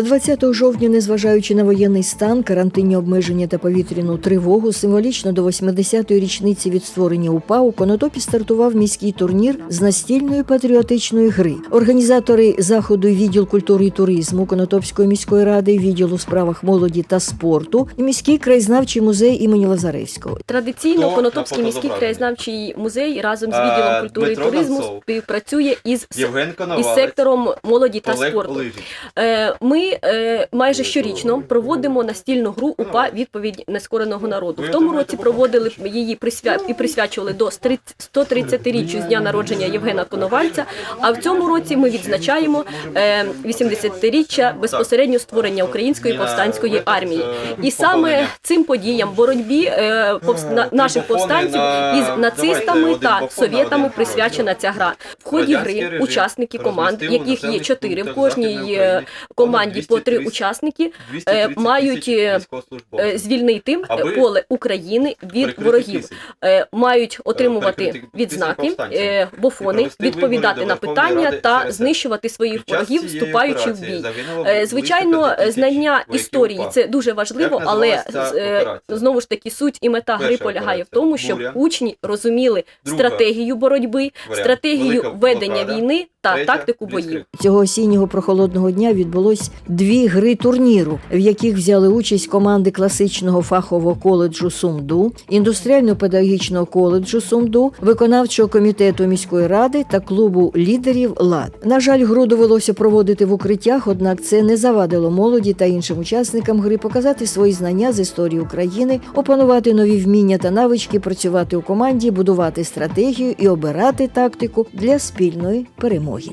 20 жовтня, незважаючи на воєнний стан, карантинні обмеження та повітряну тривогу, символічно до 80-ї річниці від створення УПА у Конотопі стартував міський турнір з настільної патріотичної гри. Організатори заходу відділ культури і туризму Конотопської міської ради, відділ у справах молоді та спорту, і міський краєзнавчий музей імені Лазаревського. Традиційно Конотопський міський краєзнавчий музей разом з Е, відділом культури і туризму співпрацює із, із сектором молоді та Олег спорту. Лижик. Ми е, майже щорічно проводимо настільну гру УПА відповідь нескореного народу. В тому році проводили її присвя... і присвячували до 130-річчю з дня народження Євгена Коновальця. А в цьому році ми відзначаємо е, 80-річчя безпосередньо створення української повстанської армії. І саме цим подіям боротьбі е, повс- на- наших повстанців із нацистами та совєтами присвячена ця гра. В ході гри учасники команд, яких є чотири в кожній е, команді по три учасники, е, мають е, е, звільнити е, поле України від ворогів, Е, мають отримувати відзнаки, е, бофони, відповідати на питання Ради та СРСР. знищувати своїх ворогів, вступаючи в бій. Е, Звичайно, знання історії це дуже важливо, але е, знову ж таки суть і мета гри полягає в тому, щоб «Буря». учні розуміли Друга стратегію боротьби, варіант стратегію «Велика ведення блокада». війни та Третя тактику боїв. Цього осіннього прохолодного дня відбулось дві гри турніру, в яких взяли участь команди класичного фахового коледжу Сумду, індустріально-педагогічного коледжу Сумду, виконавчого комітету міської ради та клубу лідерів ЛАД. На жаль, гру довелося проводити в укриттях, однак це не завадило молоді та іншим учасникам гри показати свої знання з історії України, опанувати нові вміння та навички, працювати у команді, будувати стратегію і обирати тактику для спільної перемоги.